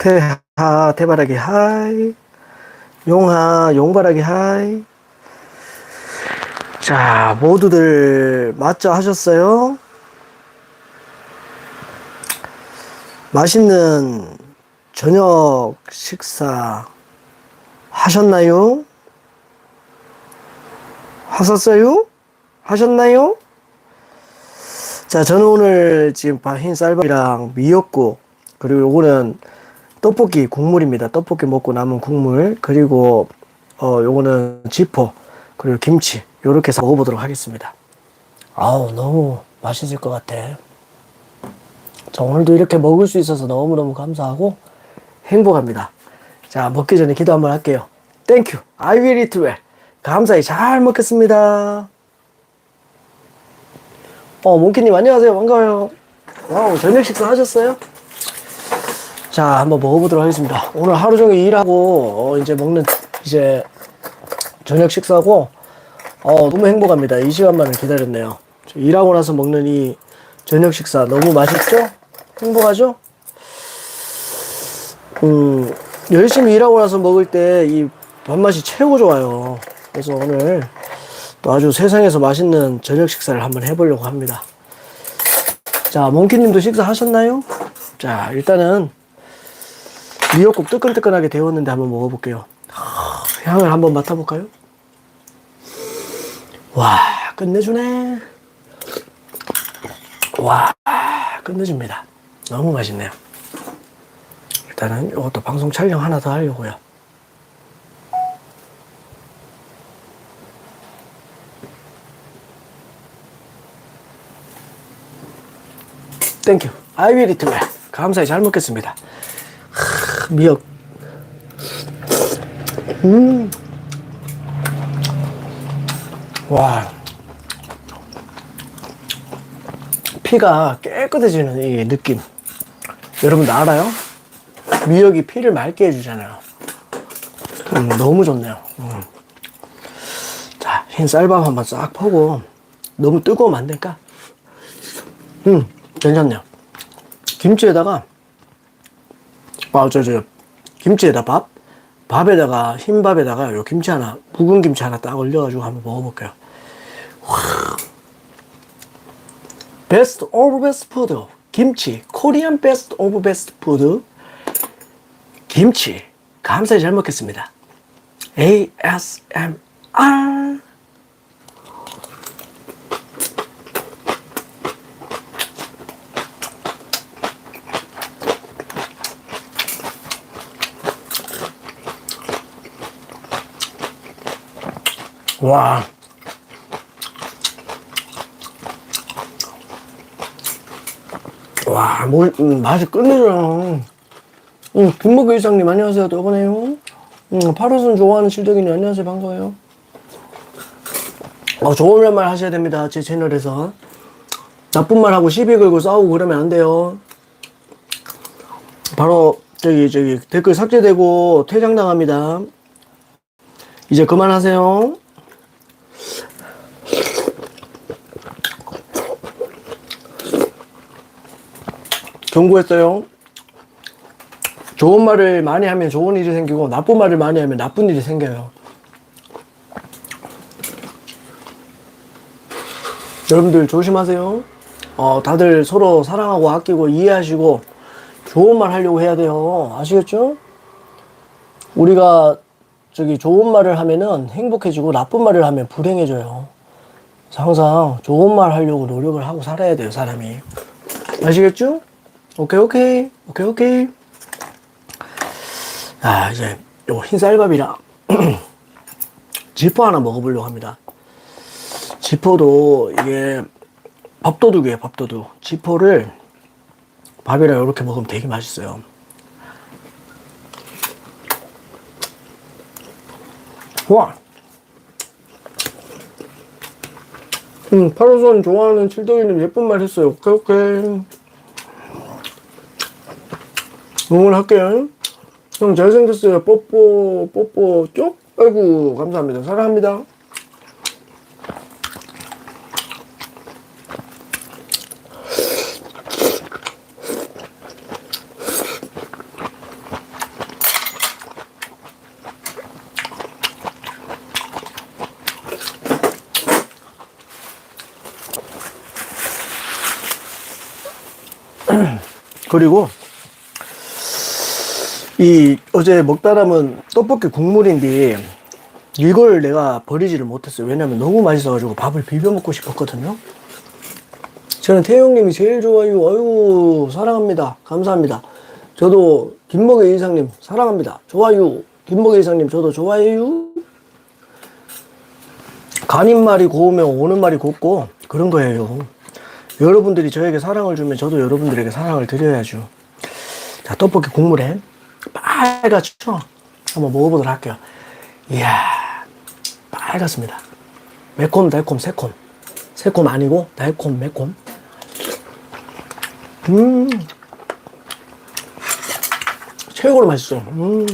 태하, 태바라기 하이. 용하, 용바라기 하이. 자, 모두들 맞죠 하셨어요? 맛있는 저녁 식사 하셨나요? 하셨어요? 하셨나요? 자, 저는 오늘 지금 흰 쌀밥이랑 미역국, 그리고 요거는 떡볶이 국물입니다. 떡볶이 먹고 남은 국물, 그리고, 어, 요거는 지포, 그리고 김치, 요렇게 해서 먹어보도록 하겠습니다. 아우, 너무 맛있을 것 같아. 자, 오늘도 이렇게 먹을 수 있어서 너무너무 감사하고 행복합니다. 자, 먹기 전에 기도 한번 할게요. 땡큐. I will eat well. 감사히 잘 먹겠습니다. 어, 몽키님 안녕하세요. 반가워요. 와우, 저녁 식사 하셨어요? 자, 한번 먹어보도록 하겠습니다. 오늘 하루 종일 일하고, 어, 이제 먹는, 이제, 저녁 식사고, 어, 너무 행복합니다. 이 시간만을 기다렸네요. 저 일하고 나서 먹는 이 저녁 식사 너무 맛있죠? 행복하죠? 음, 열심히 일하고 나서 먹을 때 이 밥맛이 최고 좋아요. 그래서 오늘 또 아주 세상에서 맛있는 저녁 식사를 한번 해보려고 합니다. 자, 몽키님도 식사 하셨나요? 자, 일단은 미역국 뜨끈뜨끈하게 데웠는데 한번 먹어볼게요. 하, 향을 한번 맡아볼까요? 와, 끝내주네. 와, 끝내줍니다. 너무 맛있네요. 일단은 이것도 방송 촬영 하나 더 하려고요. 땡큐. Well. 감사히 잘 먹겠습니다. 하, 미역. 음. 와. 피가 깨끗해지는 이 느낌. 여러분도 알아요? 미역이 피를 맑게 해주잖아요. 음, 너무 좋네요. 음. 자, 흰 쌀밥 한번 싹 퍼고, 너무 뜨거우면 안 될까? 음, 괜찮네요. 김치에다가, 아, 저, 저, 김치에다 밥, 밥에다가, 흰 밥에다가 요 김치 하나, 묵은 김치 하나 딱 올려가지고 한번 먹어볼게요. 베스트 오브 베스트 푸드. 김치. 코리안 베스트 오브 베스트 푸드. 김치. 감사히 잘 먹겠습니다. ASMR 와 와, 뭘, 음, 맛이 끝내줘요. 음, 김목규 이장님, 안녕하세요. 또 오네요. 음, 파로슨 좋아하는 실덕이님, 안녕하세요. 반가워요. 어, 좋은 말 하셔야 됩니다. 제 채널에서. 나쁜 말 하고 시비 걸고 싸우고 그러면 안 돼요. 바로, 저기, 저기, 댓글 삭제되고 퇴장당합니다. 이제 그만하세요. 경고했어요. 좋은 말을 많이 하면 좋은 일이 생기고 나쁜 말을 많이 하면 나쁜 일이 생겨요. 여러분들 조심하세요. 어, 다들 서로 사랑하고 아끼고 이해하시고 좋은 말 하려고 해야 돼요. 아시겠죠? 우리가 저기 좋은 말을 하면은 행복해지고 나쁜 말을 하면 불행해져요. 항상 좋은 말 하려고 노력을 하고 살아야 돼요, 사람이. 아시겠죠? 오케이, 오케이. 오케이, 오케이. 아, 이제 요 흰쌀밥이랑 지포 하나 먹어보려고 합니다. 지포도 이게 밥도둑이에요, 밥도둑. 지포를 밥이랑 이렇게 먹으면 되게 맛있어요. 와! 음, 파로선 좋아하는 칠덕이님 예쁜 말 했어요. 오케이, 오케이. 응원할게요. 형 잘생겼어요. 뽀뽀, 뽀뽀, 쪽? 아이고, 감사합니다. 사랑합니다. 그리고 이 어제 먹다 남은 떡볶이 국물인데 이걸 내가 버리지를 못했어요. 왜냐면 너무 맛있어가지고 밥을 비벼 먹고 싶었거든요. 저는 태영님이 제일 좋아요. 아유 사랑합니다. 감사합니다. 저도 김먹의 이상님 사랑합니다. 좋아요. 김먹의 이상님 저도 좋아해요. 가는 말이 고우면 오는 말이 곱고 그런 거예요. 여러분들이 저에게 사랑을 주면 저도 여러분들에게 사랑을 드려야죠. 자 떡볶이 국물에 빨갛죠? 한번 먹어보도록 할게요. 이야 빨갛습니다. 매콤 달콤 새콤 새콤 아니고 달콤 매콤 음 최고로 맛있어. 음.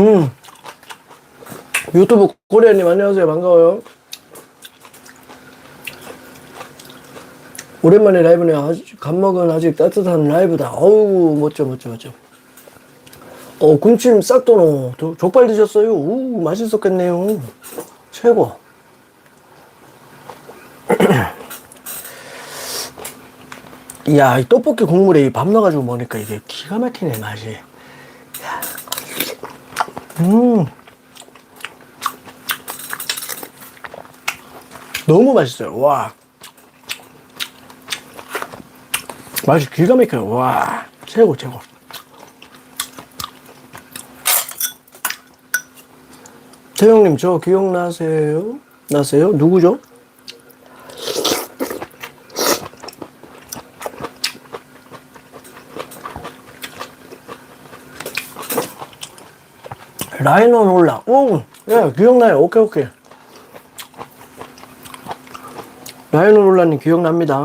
음. 유튜브 코리아님 안녕하세요. 반가워요. 오랜만에 라이브네. 아직 감먹은 아직 따뜻한 라이브다. 어우 멋져 멋져 멋져. 어 군침 싹 도노. 도- 족발 드셨어요? 우 맛있었겠네요. 최고. 이야 이 떡볶이 국물에 이밥 넣어가지고 먹으니까 이게 기가 막히네 맛이. 음. 너무 맛있어요. 와. 맛이 기가 막혀요. 와. 최고, 최고. 태영님, 저 기억나세요? 나세요? 누구죠? 라이논 올라. 오, 예, 기억나요. 오케이, 오케이. 라이논 올라님 기억납니다.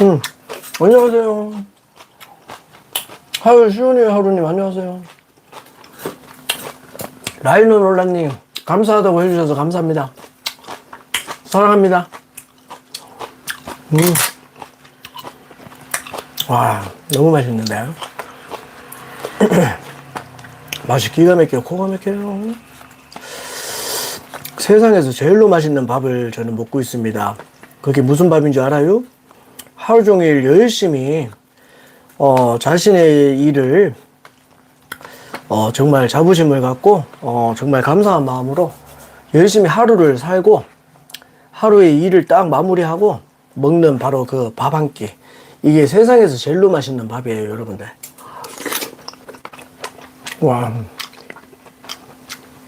음, 안녕하세요. 하루 시원해요, 하루님. 안녕하세요. 라이논 올라님 감사하다고 해주셔서 감사합니다. 사랑합니다. 음. 와 너무 맛있는데 맛이 기가 막혀요 코가 막혀요 세상에서 제일로 맛있는 밥을 저는 먹고 있습니다 그게 무슨 밥인 줄 알아요? 하루 종일 열심히 어, 자신의 일을 어, 정말 자부심을 갖고 어, 정말 감사한 마음으로 열심히 하루를 살고 하루의 일을 딱 마무리하고 먹는 바로 그 밥 한 끼. 이게 세상에서 제일로 맛있는 밥이에요, 여러분들. 와.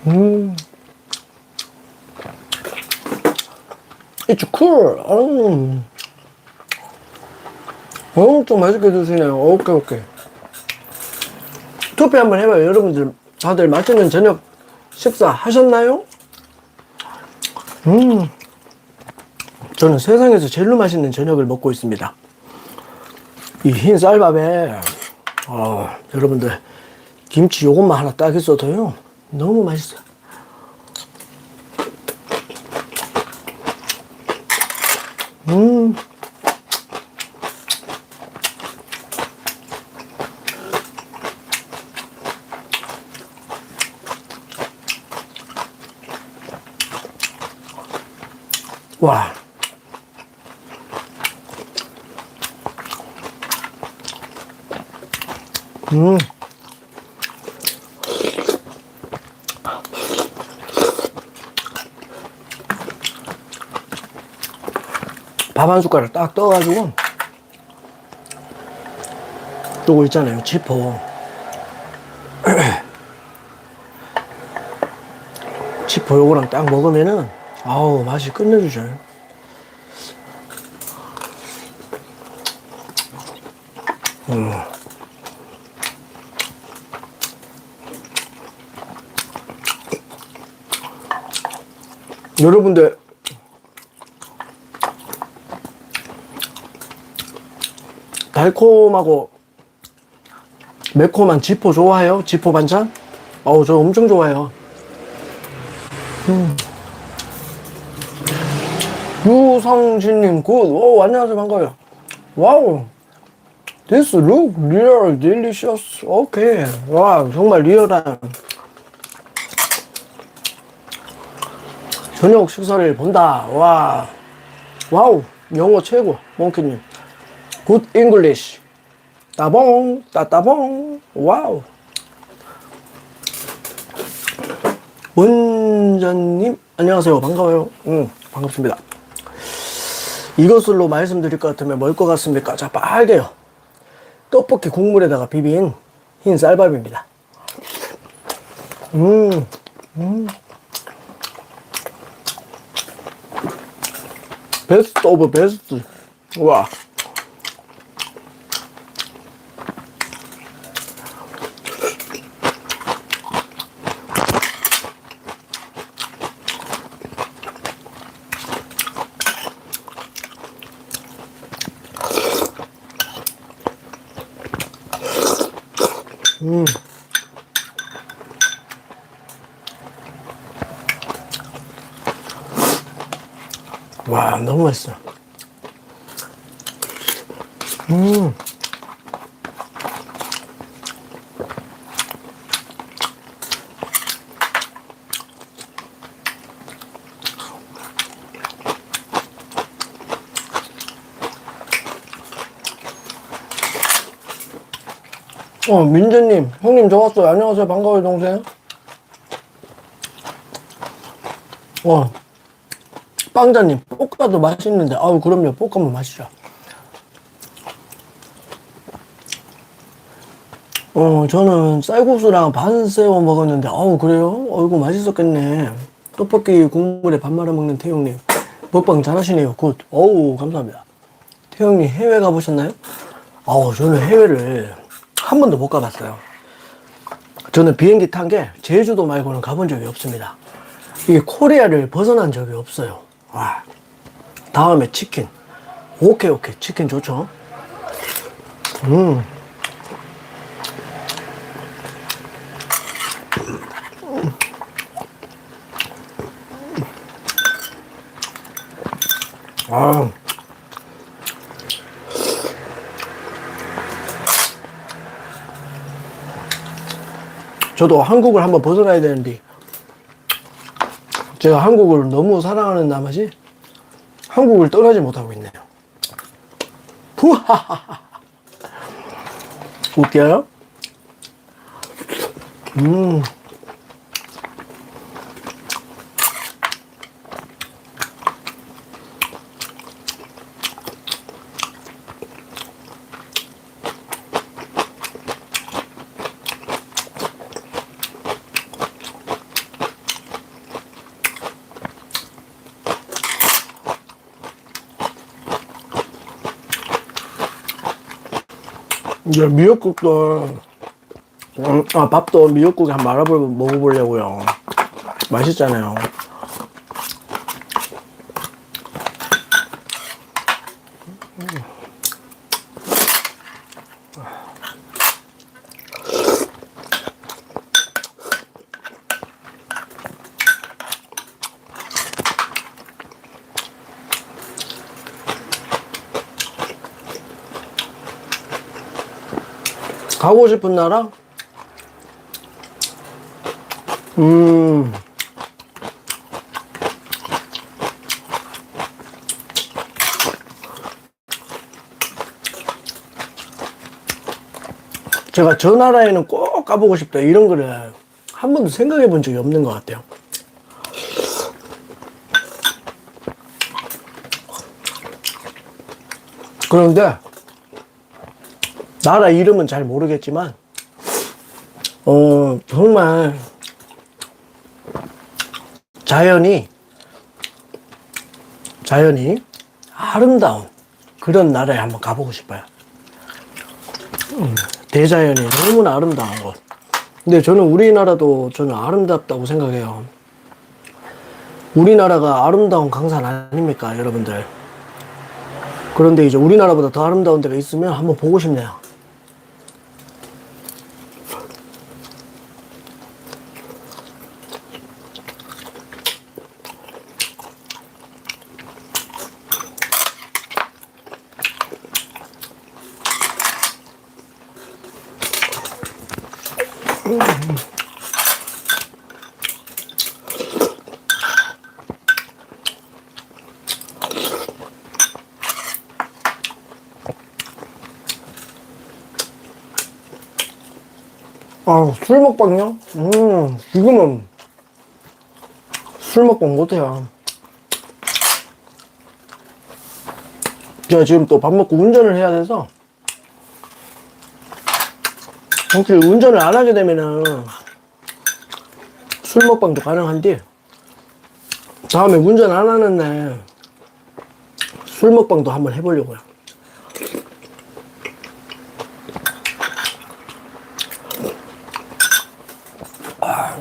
음. It's. 음. 엄청 맛있게 드시네요. 오케이, 오케이. 투표 한번 해봐요. 여러분들 다들 맛있는 저녁 식사 하셨나요? 음. 저는 세상에서 제일로 맛있는 저녁을 먹고 있습니다. 이 흰 쌀밥에, 어, 여러분들, 김치 요것만 하나 딱 있어도요, 너무 맛있어요. 와. 음. 밥 한 숟가락 딱 떠가지고 요거 있잖아요 지퍼 지퍼 요거랑 딱 먹으면은 아우 맛이 끝내주죠 음. 여러분들 달콤하고 매콤한 지포 좋아해요? 지포 반찬? 어우, 저 엄청 좋아해요. 음. 유성진님, 굿. 오, 안녕하세요. 반가워요. 와우. This look real delicious. 오케이. 와, 정말 리얼한 저녁 식사를 본다. 와. 와우. 영어 최고. 몽키님. 굿 잉글리시. 따봉, 따따봉. 와우. 원전님, 안녕하세요. 반가워요. 응, 반갑습니다. 이것으로 말씀드릴 것 같으면 뭘 것 같습니까? 자, 빨개요. 떡볶이 국물에다가 비빈 흰 쌀밥입니다. 음, 음. 베스트 오브 베스트. 와. 음. 와, 너무 맛있어. 음. 어, 민재님, 형님 저 왔어요. 안녕하세요. 반가워요, 동생. 어, 빵자님, 볶아도 맛있는데, 아우, 그럼요. 볶으면 맛있죠. 어, 저는 쌀국수랑 반새우 먹었는데, 아우, 그래요? 어이구, 맛있었겠네. 떡볶이 국물에 밥 말아 먹는 태용님. 먹방 잘하시네요. 굿. 어우, 감사합니다. 태용님, 해외 가보셨나요? 아우, 저는 해외를 한 번도 못 가봤어요. 저는 비행기 탄 게 제주도 말고는 가본 적이 없습니다. 이게 코리아를 벗어난 적이 없어요. 와. 다음에 치킨. 오케이, 오케이. 치킨 좋죠? 음. 아. 저도 한국을 한번 벗어나야 되는데 제가 한국을 너무 사랑하는 나머지 한국을 떠나지 못하고 있네요. 웃겨요? 음. 이제 미역국도 음, 아 밥도 미역국에 한 말아 먹어보려고요. 맛있잖아요. 가고 싶은 나라? 음. 제가 저 나라에는 꼭 가보고 싶다 이런 거를 한 번도 생각해 본 적이 없는 것 같아요. 그런데 나라 이름은 잘 모르겠지만, 어, 정말, 자연이, 자연이 아름다운 그런 나라에 한번 가보고 싶어요. 음, 대자연이 너무나 아름다운 곳. 근데 저는 우리나라도 저는 아름답다고 생각해요. 우리나라가 아름다운 강산 아닙니까, 여러분들? 그런데 이제 우리나라보다 더 아름다운 데가 있으면 한번 보고 싶네요. 아, 술 먹방요? 음, 지금은 술 먹방 못해요. 제가 지금 또 밥 먹고 운전을 해야 돼서 혹시 운전을 안 하게 되면은 술 먹방도 가능한데 다음에 운전 안 하는 날 술 먹방도 한번 해보려고요.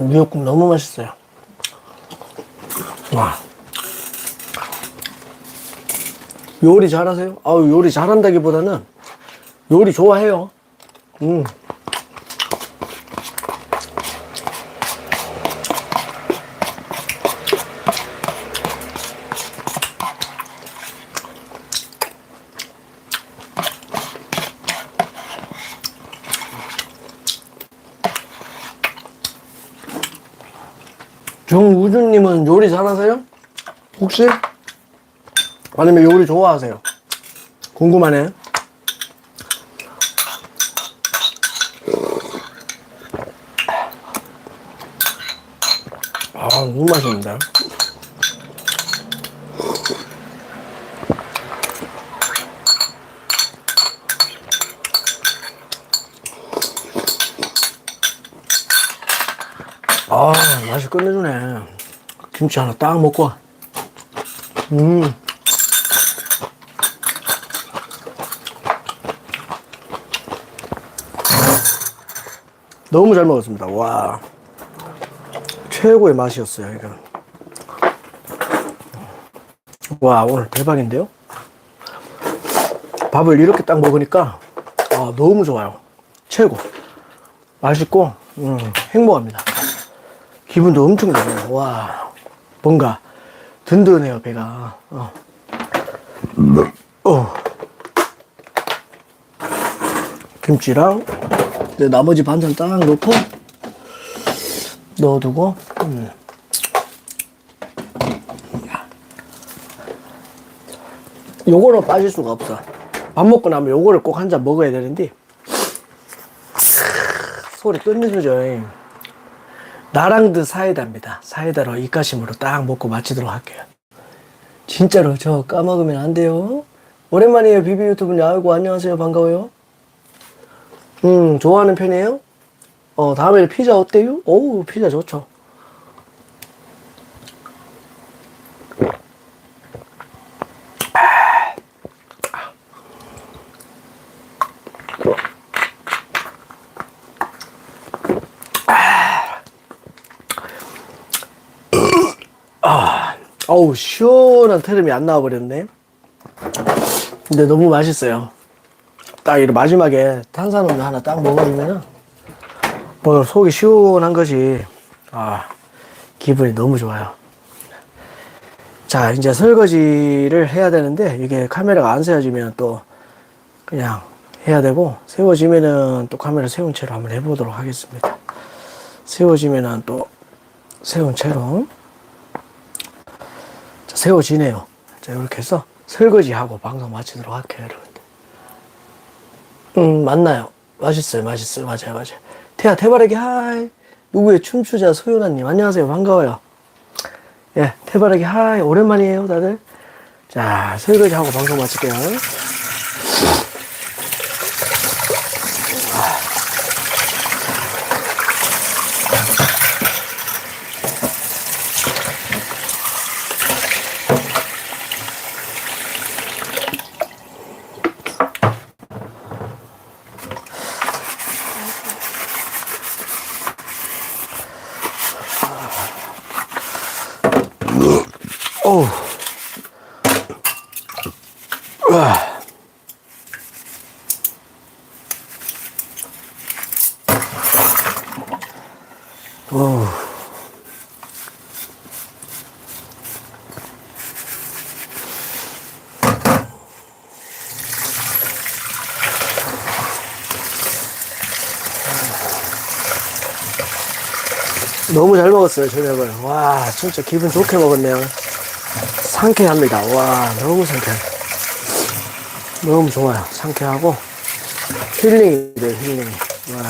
미역국 너무 맛있어요. 와. 요리 잘하세요? 아우, 요리 잘한다기보다는 요리 좋아해요. 음. 정우준님은 요리 잘하세요? 혹시? 아니면 요리 좋아하세요? 궁금하네. 아, 너무 맛있는데. 아, 맛이 끝내주네. 김치 하나 딱 먹고. 와. 음. 너무 잘 먹었습니다. 와. 최고의 맛이었어요, 이거. 와, 오늘 대박인데요? 밥을 이렇게 딱 먹으니까, 아, 너무 좋아요. 최고. 맛있고, 음, 행복합니다. 기분도 엄청 좋네요. 와, 뭔가 든든해요, 배가. 어. 어. 김치랑 이제 나머지 반찬 딱 넣고 넣어두고 음. 요거는 빠질 수가 없어. 밥 먹고 나면 요거를 꼭 한 잔 먹어야 되는데 소리 끝내주죠. 나랑드 사이다입니다. 사이다로 입가심으로 딱 먹고 마치도록 할게요. 진짜로 저 까먹으면 안 돼요. 오랜만이에요. 비비 유튜브님. 아이고, 안녕하세요. 반가워요. 음, 좋아하는 편이에요? 어, 다음에 피자 어때요? 오, 피자 좋죠. 시원한 트름이 안 나와버렸네. 근데 너무 맛있어요. 딱 이렇게 마지막에 탄산음료 하나 딱 먹어주면은, 뭐, 속이 시원한 것이, 아, 기분이 너무 좋아요. 자, 이제 설거지를 해야 되는데, 이게 카메라가 안 세워지면 또, 그냥 해야 되고, 세워지면은 또 카메라 세운 채로 한번 해보도록 하겠습니다. 세워지면은 또, 세운 채로. 자, 세워지네요. 자, 이렇게 해서 설거지하고 방송 마치도록 할게요, 여러분들. 음, 맞나요? 맛있어요, 맛있어요. 맞아요, 맞아요. 태아, 태바라기, 하이. 누구의 춤추자 소연아님, 안녕하세요. 반가워요. 예, 태바라기, 하이. 오랜만이에요, 다들. 자, 설거지하고 방송 마칠게요. 너무 잘 먹었어요, 저녁을. 와, 진짜 기분 좋게 먹었네요. 상쾌합니다. 와, 너무 상쾌해. 너무 좋아요. 상쾌하고, 힐링이 돼요, 힐링. 와.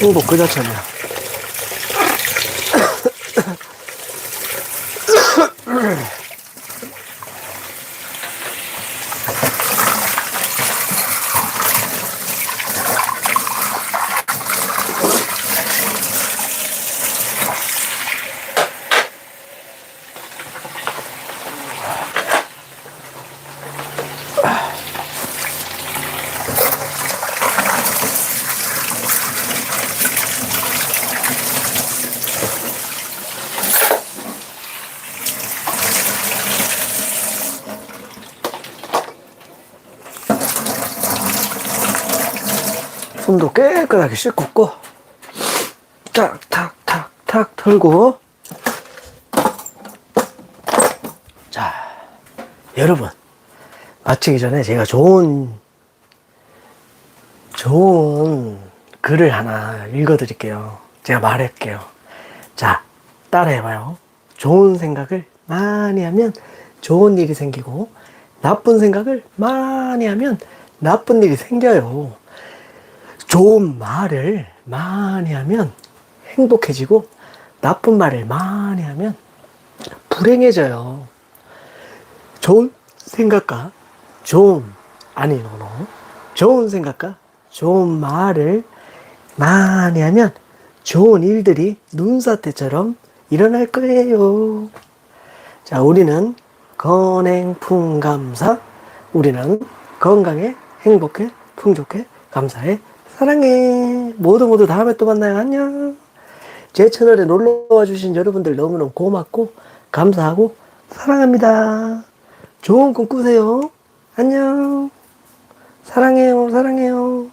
행복 그 자체네요. 손도 깨끗하게 씻고, 탁, 탁, 탁, 탁 털고. 자, 여러분. 마치기 전에 제가 좋은, 좋은 글을 하나 읽어 드릴게요. 제가 말할게요. 자, 따라해 봐요. 좋은 생각을 많이 하면 좋은 일이 생기고, 나쁜 생각을 많이 하면 나쁜 일이 생겨요. 좋은 말을 많이 하면 행복해지고 나쁜 말을 많이 하면 불행해져요. 좋은 생각과 좋은 아니 노노 좋은 생각과 좋은 말을 많이 하면 좋은 일들이 눈사태처럼 일어날 거예요. 자, 우리는 건행풍감사. 우리는 건강해, 행복해, 풍족해, 감사해, 사랑해. 모두 모두 다음에 또 만나요. 안녕. 제 채널에 놀러와 주신 여러분들 너무너무 고맙고, 감사하고, 사랑합니다. 좋은 꿈 꾸세요. 안녕. 사랑해요, 사랑해요.